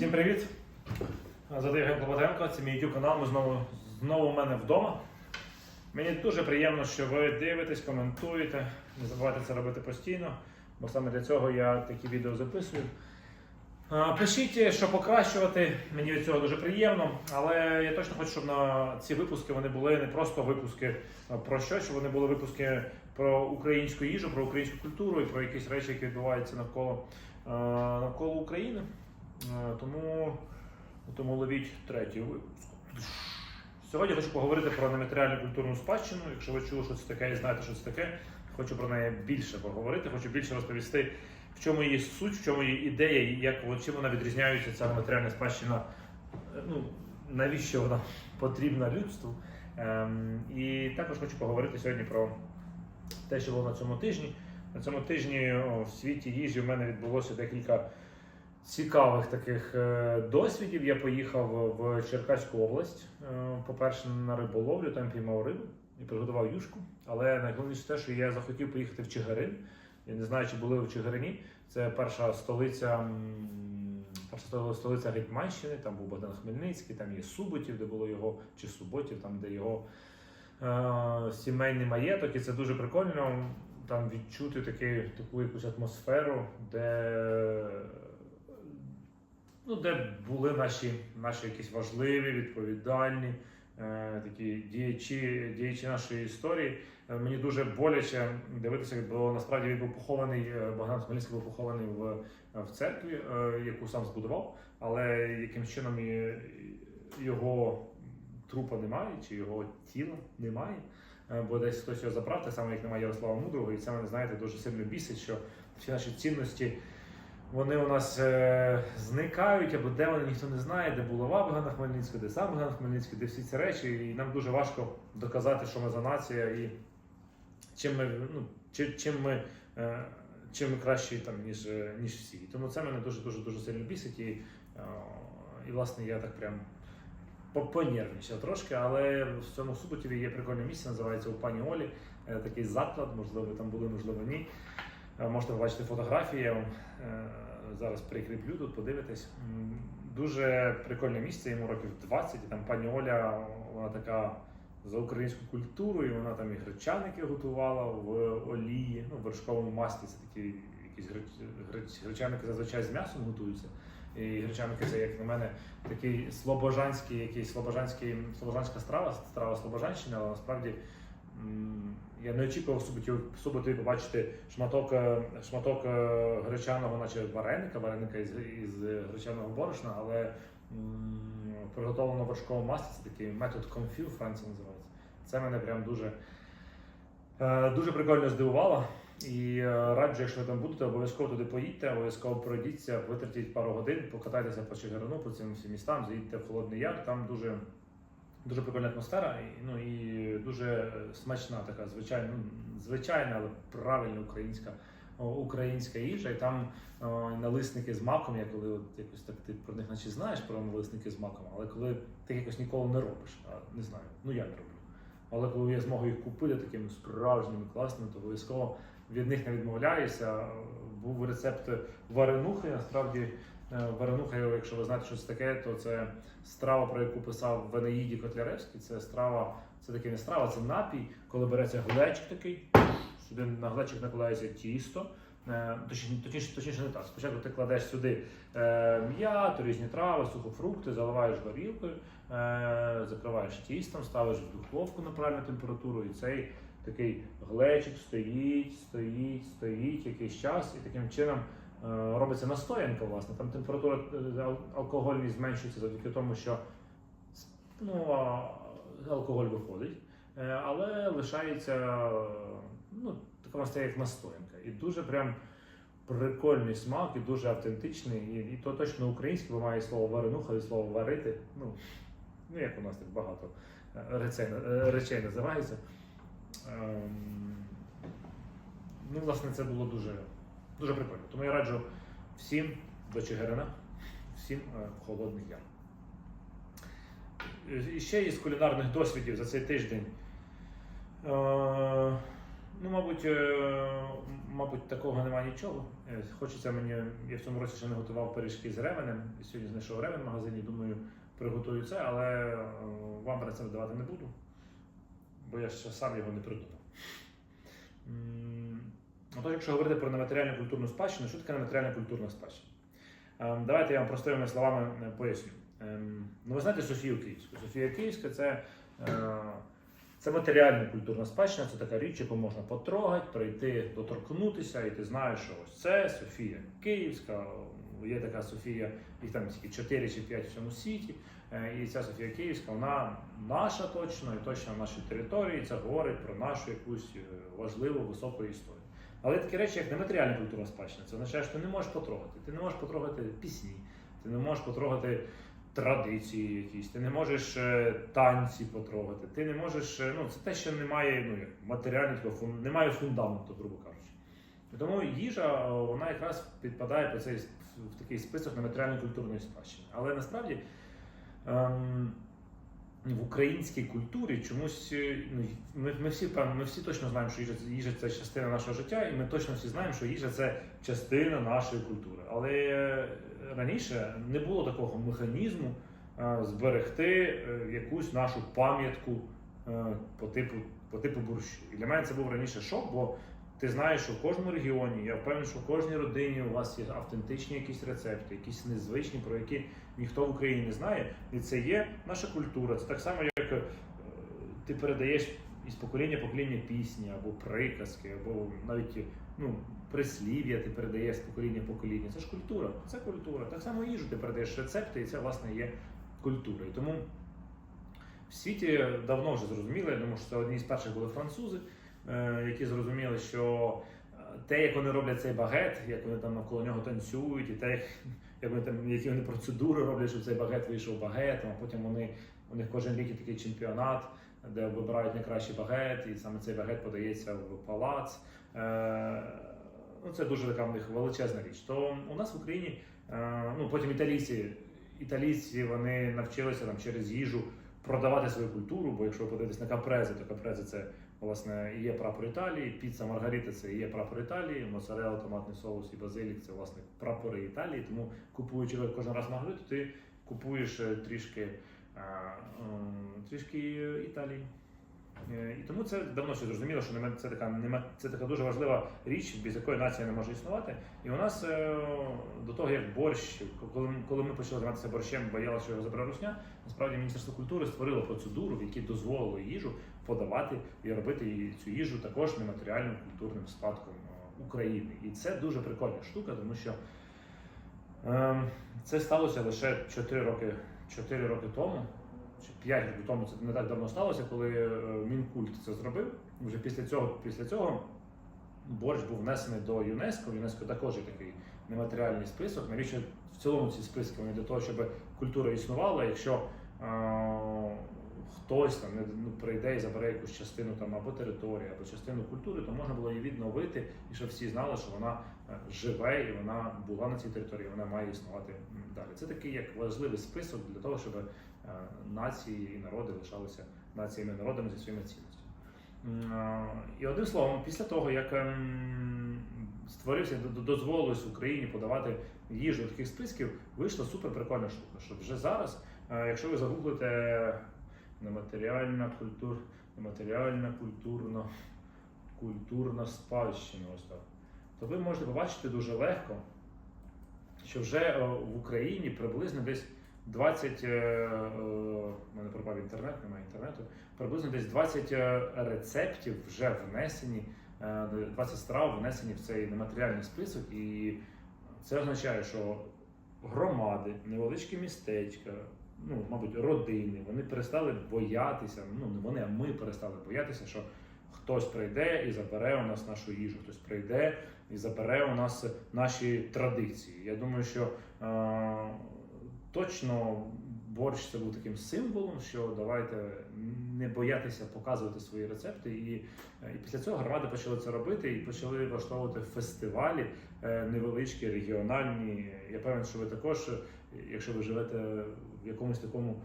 Всім привіт! Звати Євген Клопотенко, це мій YouTube канал. Ми знову знову у мене вдома. Мені дуже приємно, що ви дивитесь, коментуєте. Не забувайте це робити постійно, бо саме для цього я такі відео записую. Пишіть, що покращувати, мені від цього дуже приємно, але я точно хочу, щоб на ці випуски вони були не просто випуски про щось, щоб вони були випуски про українську їжу, про українську культуру і про якісь речі, які відбуваються навколо, навколо України. Е, Тому, тому ловіть третій випуск. Сьогодні хочу поговорити про нематеріальну культурну спадщину. Якщо ви чули, що це таке і знаєте, що це таке, хочу про неї більше поговорити, хочу більше розповісти, в чому її суть, в чому її ідея, як чим вона відрізняється, ця матеріальна спадщина. е, Ну, навіщо вона потрібна людству. Ем, і також хочу поговорити сьогодні про те, що було на цьому тижні. На цьому тижні о, в світі їжі в мене відбулося декілька цікавих таких е, досвідів. Я поїхав в Черкаську область. Е, По-перше, на риболовлю, там піймав рибу і приготував юшку. Але найголовніше те, що я захотів поїхати в Чигирин. Я не знаю, чи були в Чигирині. Це перша столиця. Перша столиця Гетьманщини, там був Богдан Хмельницький, там є Суботів, де було його, чи Суботів, там де його е, сімейний маєток, і це дуже прикольно. Там відчути таки, таку якусь атмосферу, де, ну, де були наші, наші якісь важливі, відповідальні е, такі діячі, діячі нашої історії. Е, мені дуже боляче дивитися, бо насправді він був похований, е, Богдан Хмельницький був похований в, в церкві, е, яку сам збудував, але яким чином його трупа немає, чи його тіла немає. Е, Бо десь хтось його забрав, так само як немає Ярослава Мудрого, і це мене знаєте дуже сильно бісить, що всі наші цінності вони у нас е, зникають, або де вони ніхто не знає, де булава Богдана Хмельницького, де сам Богдан Хмельницький, де всі ці речі, і нам дуже важко доказати, що ми за нація і чим ми, ну, чи, чим ми. е, Чим ми кращі там, ніж, е, ніж всі. Тому це мене дуже дуже дуже сильно бісить. І, е, і власне я так прям по- понервничав трошки, але в цьому Суботові є прикольне місце, називається у пані Олі. Е, Такий заклад, можливо, там були, можливо, ні. Е, Можете побачити фотографії, е, зараз прикріплю тут, подивитесь. М, Дуже прикольне місце, йому років 20, і там пані Оля, вона така за українську культуру, і вона там і гречаники готувала в олії, ну, в вершковому маслі. Це такі якісь греч- греч- гречаники зазвичай з м'ясом готуються. І гречаники це, як на мене, такий слобожанський, якийсь слобожанський, слобожанська страва, страва Слобожанщини, але насправді я не очікував в суботі, побачити шматок, е, шматок е, гречаного, наче вареника, вареника із, із гречаного борошна, але приготовлено в вершковому це такий метод конфі у Франції називається. Це мене прям дуже, е, дуже прикольно здивувало. І раджу, якщо ви там будете, обов'язково туди поїдьте, обов'язково пройдіться, витратіть пару годин, покатайтеся по Чигирину, по цим всім містам, заїдьте в Холодний Яр, там дуже, дуже прикольна атмосфера, і, ну, і дуже смачна така, звичайна, ну, звичайна, але правильна українська, українська їжа. І там о, налисники з маком, я коли от якось так ти про них наче знаєш про налисники з маком, але коли ти якось ніколи не робиш, а, не знаю, ну я не роблю. Але коли я змогу їх купити такими справжніми, класними, то обов'язково від них не відмовляюся. Був рецепт варенухи. Насправді варенуха, якщо ви знаєте, що це таке, то це страва, про яку писав в Енеїді Котляревський. Це страва, це таке не страва, це напій, коли береться глечик такий, сюди на глечик накладається тісто. Е, Точніше, точніше, не так. Спочатку ти кладеш сюди е, м'яту, різні трави, сухофрукти, заливаєш горілкою, е, закриваєш тістом, ставиш в духовку на правильну температуру, і цей такий глечик стоїть, стоїть, стоїть якийсь час, і таким чином е, робиться настоянка, власне. Там температура е, зменшується завдяки тому, що ну, алкоголь виходить, е, але лишається е, ну, така стає як настоянка. І дуже прям прикольний смак, і дуже автентичний, і, і то точно українське, бо має слово варенуха і слово варити. Ну, ну як у нас так багато е, речей, е, речей називається. Ем, Ну, власне, це було дуже, дуже прикольно. Тому я раджу всім до Чигирина, всім е, в Холодний Яр. І ще із кулінарних досвідів за цей тиждень. Е, Ну, мабуть, е, мабуть, такого немає нічого. Е, Хочеться мені, я в цьому році ще не готував пиріжки з ременем. Сьогодні знайшов ремень в магазині. Думаю, приготую це, але е, вам рецепт давати не буду, бо я ще сам його не придумав. Отож, якщо говорити про нематеріальну культурну спадщину, що таке нематеріальна культурна спадщина? Ем, Давайте я вам простими словами е, поясню. Ем, Ну, ви знаєте Софію Київську. Софія Київська це, е, це матеріальна культурна спадщина, це така річ, яку можна потрогати, пройти, доторкнутися, і ти знаєш, що ось це Софія Київська. Є така Софія, їх там тільки 4 чи 5 в цьому світі. Е, І ця Софія Київська, вона наша точно і точно в нашій території. Це говорить про нашу якусь важливу високу історію. Але такі речі, як нематеріальна культура спадщина, це означає, що ти не можеш потрогати. Ти не можеш потрогати пісні, ти не можеш потрогати традиції якісь, ти не можеш е, танці потрогати, ти не можеш. е, Ну, це те, що немає ну, матеріального немає фундаменту, грубо кажучи. Тому їжа е, вона якраз підпадає по цей в такий список нематеріальної культурної спадщини. Але насправді ем, в українській культурі чомусь е, ну, ми, ми всі ми всі точно знаємо, що їжа, їжа це частина нашого життя, і ми точно всі знаємо, що їжа це частина нашої культури. Але е, раніше не було такого механізму е, зберегти якусь нашу пам'ятку по типу по типу борщу. І для мене це був раніше шок, бо ти знаєш, що в кожному регіоні, я впевнений, що в кожній родині у вас є автентичні якісь рецепти, якісь незвичні, про які ніхто в Україні не знає. І це є наша культура. Це так само, як е, ти передаєш із покоління покоління пісні, або приказки, або навіть ну, прислів'я ти передаєш з покоління покоління. Це ж культура. Це культура. Так само їжу ти передаєш рецепти, і це власне є культура. І тому в світі давно вже зрозуміли, я думаю, що це одні з перших були французи, е, які зрозуміли, що е, те, як вони роблять цей багет, як вони там навколо нього танцюють, і те, як, вони там, які вони процедури роблять, щоб цей багет вийшов багетом, а потім вони у них кожен рік є такий чемпіонат, де вибирають найкращий багет, і саме цей багет подається в палац. Е, Ну, це дуже така в них величезна річ. То у нас в Україні, е, ну потім італійці, італійці вони навчилися там через їжу продавати свою культуру. Бо якщо ви подивитесь на капрези, то капрези це власне є прапор Італії, піца Маргарита це є прапор Італії, моцарелла, томатний соус і базилік це власне прапори Італії. Тому купуючи кожен раз Маргариту, ти купуєш е, трішки, е, трішки Італії. Е, І тому це давно все зрозуміло, що це така це така дуже важлива річ, без якої нація не може існувати. І у нас е, до того, як борщ, коли, коли ми почали займатися борщем, боялися, що його забере русня, насправді Міністерство культури створило процедуру, в якій дозволило їжу подавати і робити цю їжу також нематеріальним культурним спадком е, України. І це дуже прикольна штука, тому що е, це сталося лише 4 роки, 4 роки тому чи 5 років тому це не так давно сталося, коли е, Мінкульт це зробив. Вже після цього, після цього борщ був внесений до ЮНЕСКО. ЮНЕСКО також є такий нематеріальний список. Навіщо в цілому ці списки вони для того, щоб культура існувала, якщо е, хтось там ну, прийде і забере якусь частину там або території, або частину культури, то можна було її відновити, і щоб всі знали, що вона е, живе і вона була на цій території, вона має існувати далі. Це такий як важливий список для того, щоб е, нації і народи лишалися націями і народами зі своїми цінностями. І одним словом, після того, як ем, створився, дозволилось Україні подавати їжу таких списків, вийшла супер прикольна штука. Що вже зараз, е, якщо ви загуглите нематеріальна культура, нематеріальна культурна, культурна спадщина, ось так, то ви можете побачити дуже легко, що вже е, в Україні приблизно десь 20, е, е, в мене пропав інтернет, немає інтернету, приблизно десь 20 е, рецептів вже внесені, е, 20 страв внесені в цей нематеріальний список, і це означає, що громади, невеличкі містечка, ну, мабуть, родини, вони перестали боятися, ну не вони, а ми перестали боятися, що хтось прийде і забере у нас нашу їжу, хтось прийде і забере у нас наші традиції. Я думаю, що е, точно борщ це був таким символом, що давайте не боятися показувати свої рецепти. І, і після цього громади почали це робити і почали влаштовувати фестивалі е, невеличкі, регіональні. Я певен, що ви також, якщо ви живете в якомусь такому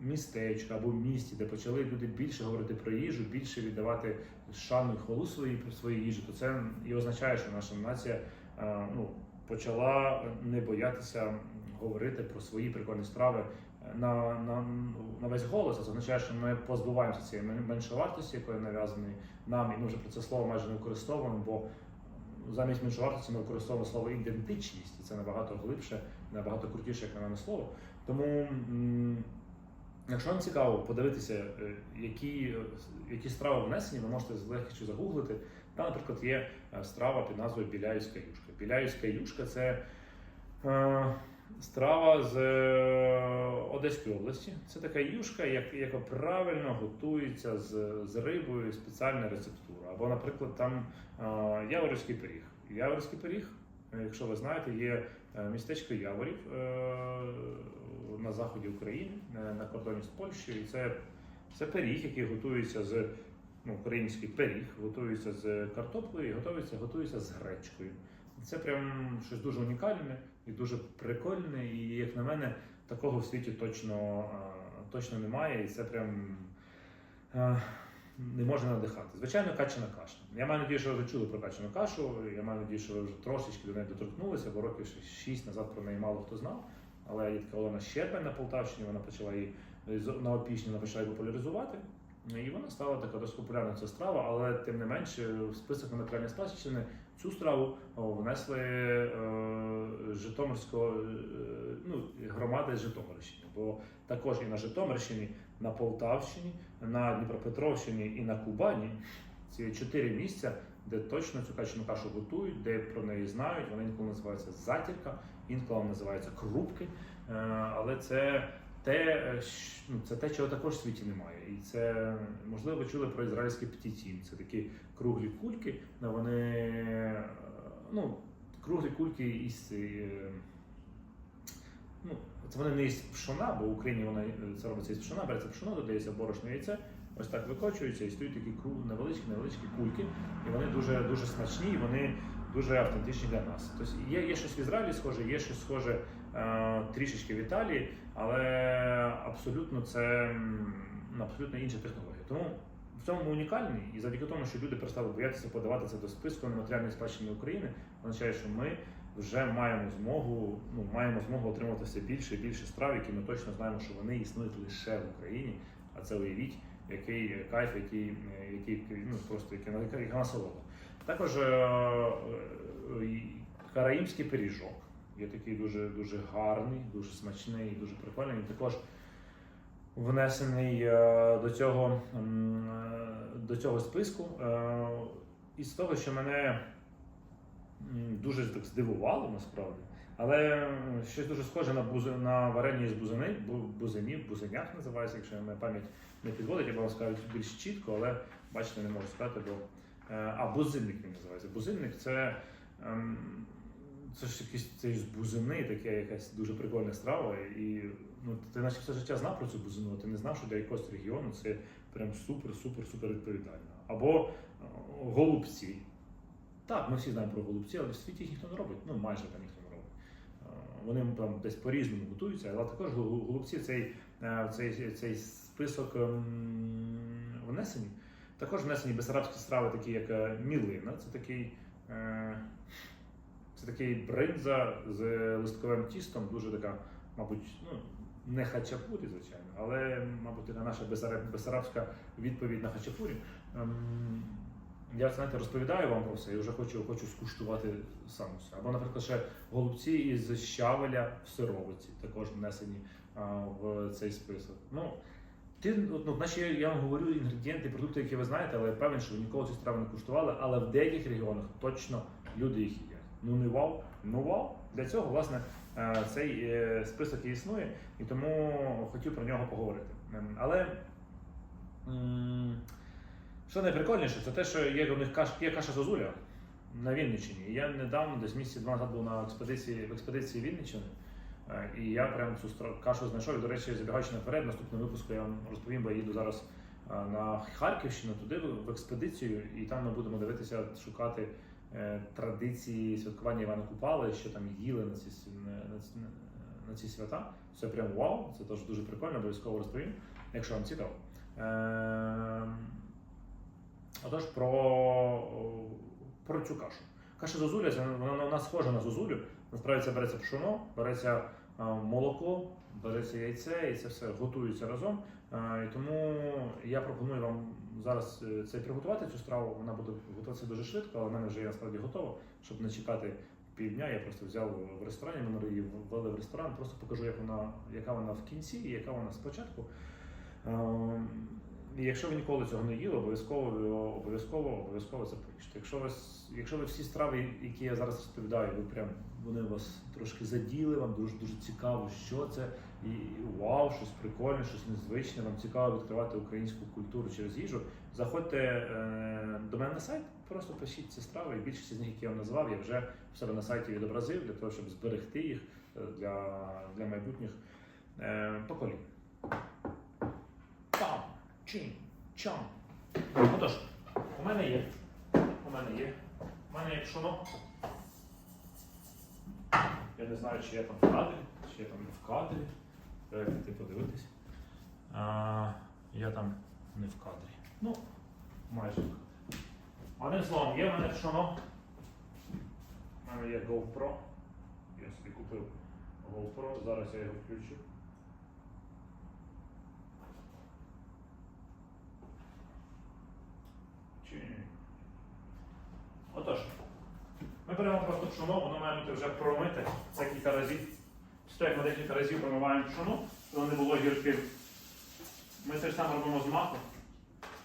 містечка або місті, де почали люди більше говорити про їжу, більше віддавати шану і хвалу своїй своїй їжі, то це і означає, що наша нація е, ну, почала не боятися говорити про свої прикольні страви на, на, на весь голос. Це означає, що ми позбуваємося цієї мен- меншовартості, якої нав'язаної нам, і ми вже про це слово майже не використовуємо, бо замість меншовартості ми використовуємо слово ідентичність, і це набагато глибше, набагато крутіше, як на мене слово. Тому, якщо вам цікаво подивитися, е, які, які страви внесені, ви можете з легкістю загуглити. Там, наприклад, є е, страва під назвою Біляївська юшка. Біляївська юшка це е, страва з е, Одеської області. Це така юшка, як, яка правильно готується з, з рибою, спеціальна рецептура. Або, наприклад, там е, яворівський пиріг. Яворівський пиріг, е, якщо ви знаєте, є е, містечко Яворів е, на заході України, на кордоні з Польщею. І це, це пиріг, який готується з ну, український пиріг, готується з картоплею і готується, готується з гречкою. Це прям щось дуже унікальне і дуже прикольне. І як на мене, такого в світі точно, точно немає. І це прям не можна надихати. Звичайно, качана каша. Я маю надію, що ви вже чули про качану кашу. Я маю надію, що ви вже трошечки до неї доторкнулися, бо років ще шість назад про неї мало хто знав. Але є така Олена Щербань на Полтавщині, вона почала її на опішні, вона почала її популяризувати. І вона стала така досить популярна ця страва, але тим не менше в список матеріальної спадщини цю страву внесли е, Житомирського е, ну, громади з Житомирщини. Бо також і на Житомирщині, на Полтавщині, на Дніпропетровщині і на Кубані ці чотири місця, де точно цю качану кашу готують, де про неї знають. Вона інколи називається затірка, інколи називається крупки. Е, Але це те, е, ну, це те, чого також в світі немає. І це можливо ви чули про ізраїльський птітін. Це такі круглі кульки, вони е, ну, круглі кульки із. Ну, це вони не із пшона, бо в Україні вона це робиться із пшона, береться пшоно, додається борошно яйце, ось так викочуються і стають такі невеличкі, невеличкі кульки. І вони дуже дуже смачні, і вони дуже автентичні для нас. Тобто є, є щось в Ізраїлі схоже, є щось схоже е, трішечки в Італії, але абсолютно це абсолютно інша технологія. Тому в цьому ми унікальні, і завдяки тому, що люди перестали боятися подавати це до списку нематеріальної спадщини України, означає, що ми вже маємо змогу, ну маємо змогу отримати все більше і більше страв, які ми точно знаємо, що вони існують лише в Україні. А це уявіть, який кайф, який, е, який ну просто яка насолода. Також е, е, караїмський пиріжок. Є такий дуже дуже гарний, дуже смачний, дуже прикольний. Він також внесений е, до цього, до цього списку. І з того, що мене дуже так здивувало насправді, але щось дуже схоже на бузи, на варення з бузини, бу- бузинів, бузинях називається, якщо моя пам'ять не підводить, я вам сказав більш чітко, але бачите, не можу сказати, бо а бузинник він називається. Бузинник це. ем, Це ж якісь це ж бузини, таке якась дуже прикольна страва. І ну, ти наче все життя знав про цю бузину, ти не знав, що для якогось регіону це прям супер, супер, супер відповідально. Або е, голубці. Так, ми всі знаємо про голубці, але в світі їх ніхто не робить. Ну, майже там ніхто не робить. Е, Вони там десь по-різному готуються, але також голубці цей, е, цей, цей список ем, внесені. Також внесені безарабські страви, такі як е, мілина. Це такий. е, Це такий бринза з листковим тістом, дуже така, мабуть, ну, не хачапурі, звичайно, але, мабуть, така наша безарабська відповідь на хачапурі. Ем, я знаєте, розповідаю вам про все і вже хочу, хочу скуштувати сам все. Або, наприклад, ще голубці із щавеля в сировиці, також внесені а, в цей список. Ну, ти, ну, наче я вам говорю інгредієнти, продукти, які ви знаєте, але я певен, що ви ніколи ці страви не куштували, але в деяких регіонах точно люди їх їдять. Ну не вау, ну вау. Для цього, власне, е, цей е, список і існує, і тому хотів про нього поговорити. Ем, Але що найприкольніше, це те, що є у них каш, є каша зозуля на Вінниччині. Я недавно, десь місяці два назад був на експедиції в експедиції Вінниччини. Е, І я прям цю кашу знайшов. І, до речі, забігаючи наперед, наступного випуску я вам розповім, бо я їду зараз е, на Харківщину, туди в експедицію, і там ми будемо дивитися, шукати е, традиції святкування Івана Купали, що там їли на ці, на, ці- свята. Це прям вау, це теж дуже прикольно, обов'язково розповім, якщо вам цікаво. Е, Отож, про, про цю кашу. Каша зозуля, вона, вона схожа на зозулю. Насправді це береться пшоно, береться молоко, береться яйце, і це все готується разом. І тому я пропоную вам зараз е, це приготувати цю страву. Вона буде готуватися дуже швидко, але в мене вже є насправді готова, щоб не чекати півдня. Я просто взяв в ресторані, мене її ввели в ресторан. Просто покажу, як вона, яка вона в кінці і яка вона спочатку. І якщо ви ніколи цього не їли, обов'язково обов'язково обов'язково це поїжте. Якщо ви якщо ви всі страви, які я зараз розповідаю, ви прям вони вас трошки заділи, вам дуже дуже цікаво, що це, і вау, щось прикольне, щось незвичне. Вам цікаво відкривати українську культуру через їжу. Заходьте е, до мене на сайт, просто пишіть ці страви, і більшість з них, які я вам назвав, я вже в себе на сайті відобразив для того, щоб зберегти їх е, для, для майбутніх е, поколінь. Чин, чам. Отож, у мене є. У мене є. У мене є пшоно. Я не знаю, чи я там в кадрі, чи я там не в кадрі. Треба піти подивитись. Я там не в кадрі. Ну, майже в кадрі. Одним словом, є в мене пшоно. У мене є GoPro. Я собі купив GoPro, зараз я його включу. Чи ні? Отож, ми беремо просто пшоно, воно має бути вже промите. Це кілька разів. Стоїть ми декілька разів промиваємо пшоно, воно не було гірким. Ми це ж саме робимо з маком.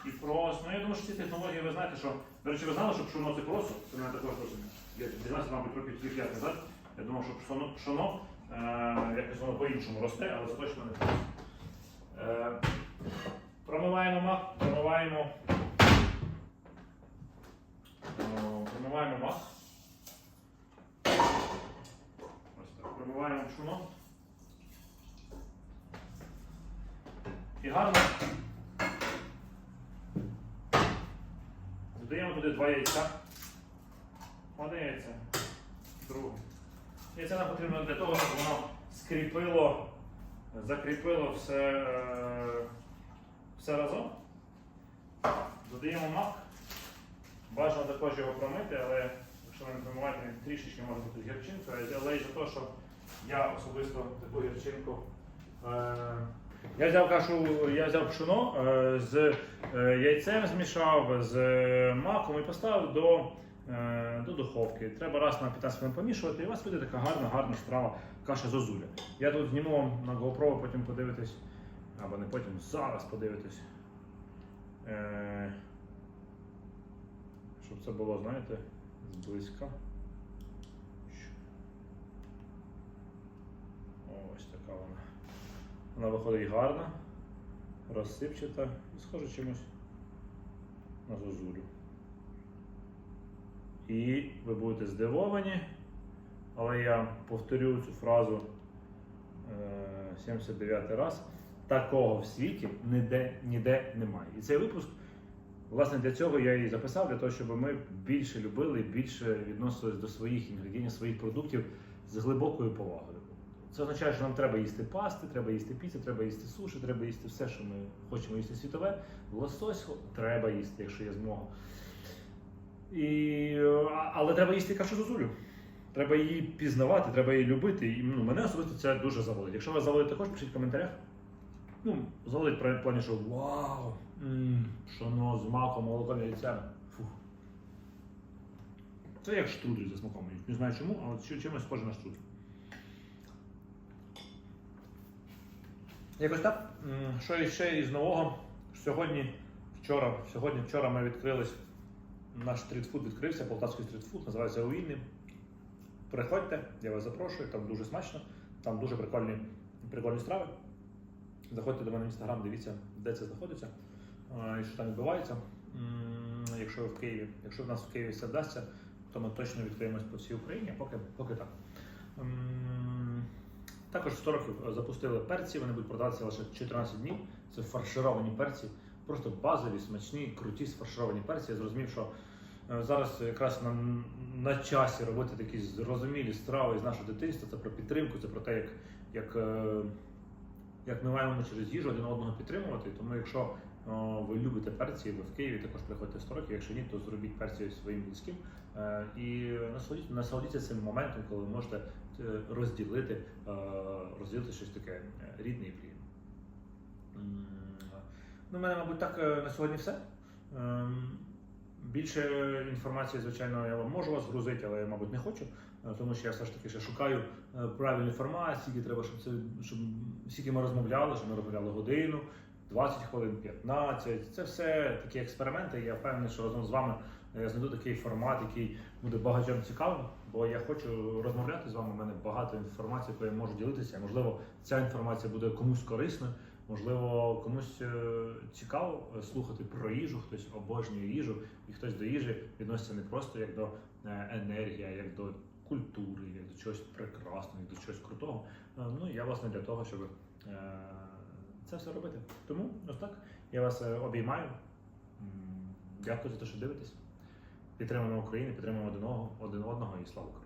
І просто, ну я думаю, що ці технології ви знаєте, що, до речі, ви знали, що пшоно це просто, це мене також теж. Я 12, мабуть, років тільки п'ять назад. Я думав, що пшоно, пшоно е, якось воно по-іншому росте, але це точно не так. Е, промиваємо мак, промиваємо Промиваємо мак. Промиваємо пшоно. І гарно. Додаємо туди два яйця. Одне яйце. Друге. Яйце нам потрібно для того, щоб воно скріпило, закріпило все, е, все разом. Додаємо мак. Бажано також його промити, але якщо ви не промиваєте, він трішечки може бути гірчинкою, але із за того, що я особисто таку гірчинку. Е... Я взяв кашу, я взяв пшоно е, з е, яйцем змішав, з маком і поставив до, до духовки. Треба раз на 15 хвилин помішувати, і у вас вийде така гарна, гарна страва каша зозуля. Я тут зніму вам на GoPro, потім подивитись, або не потім, зараз подивитись. Щоб це було, знаєте, зблизька. Ось така вона. Вона виходить гарна, розсипчата і схожа чимось на зозулю. І ви будете здивовані, але я повторю цю фразу е, 79 раз. Такого в світі ніде, ніде немає. І цей випуск Власне, для цього я і записав, для того, щоб ми більше любили, більше відносились до своїх інгредієнтів, своїх продуктів з глибокою повагою. Це означає, що нам треба їсти пасти, треба їсти піци, треба їсти суші, треба їсти все, що ми хочемо їсти світове. Лосось треба їсти, якщо є змога. І, але треба їсти кашу зозулю. Треба її пізнавати, треба її любити. І ну, мене особисто це дуже заводить. Якщо вас заводить також, пишіть в коментарях. Ну, заводить в плані, що вау! Ммм, пшоно з маком, молоком, яйцями. Це як штрудель за смаком. Не знаю чому, але чимось схоже на штрудель. Якось так. Що ще із нового? Сьогодні, вчора, сьогодні, вчора ми відкрились. Наш стрітфуд відкрився, полтавський стрітфуд, називається Уільний. Приходьте, я вас запрошую, там дуже смачно, там дуже прикольні, прикольні страви. Заходьте до мене в інстаграм, дивіться, де це знаходиться і що там відбувається. Якщо ви в Києві, якщо в нас в Києві все вдасться, то ми точно відкриємось по всій Україні, поки, поки так. Також 100 років запустили перці, вони будуть продаватися лише 14 днів. Це фаршировані перці, просто базові, смачні, круті сфаршировані перці. Я зрозумів, що Е, Зараз якраз на, на часі робити такі зрозумілі страви з нашого дитинства. Це про підтримку, це про те, як, як, е, як ми маємо через їжу один одного підтримувати. Тому якщо ви любите перці, ви в Києві також приходьте в 100 років. Якщо ні, то зробіть перці своїм близьким е, і насолодіться, цим моментом, коли ви можете е, розділити, е, розділити щось таке е, рідне і. М, Ну, в мене, мабуть, так е, на сьогодні все. Ем, Більше інформації, звичайно, я вам можу вас грузити, але я, мабуть, не хочу, е, тому що я все ж таки ще шукаю е, правильну інформацію, скільки треба, щоб це щоб скільки ми розмовляли, щоб ми розмовляли годину, 20 хвилин, 15. Це все такі експерименти. і Я впевнений, що разом з вами я знайду такий формат, який буде багатьом цікавим, бо я хочу розмовляти з вами. У мене багато інформації, якою я можу ділитися. Можливо, ця інформація буде комусь корисною. Можливо, комусь е, цікаво е, слухати про їжу, хтось обожнює їжу, і хтось до їжі відноситься не просто як до е, енергії, а як до культури, як до чогось прекрасного, як до чогось крутого. Ну я власне для того, щоб це все робити. Тому ось так я вас обіймаю. Дякую за те, що дивитесь. Підтримуємо Україну, підтримуємо один одного, і слава Україні!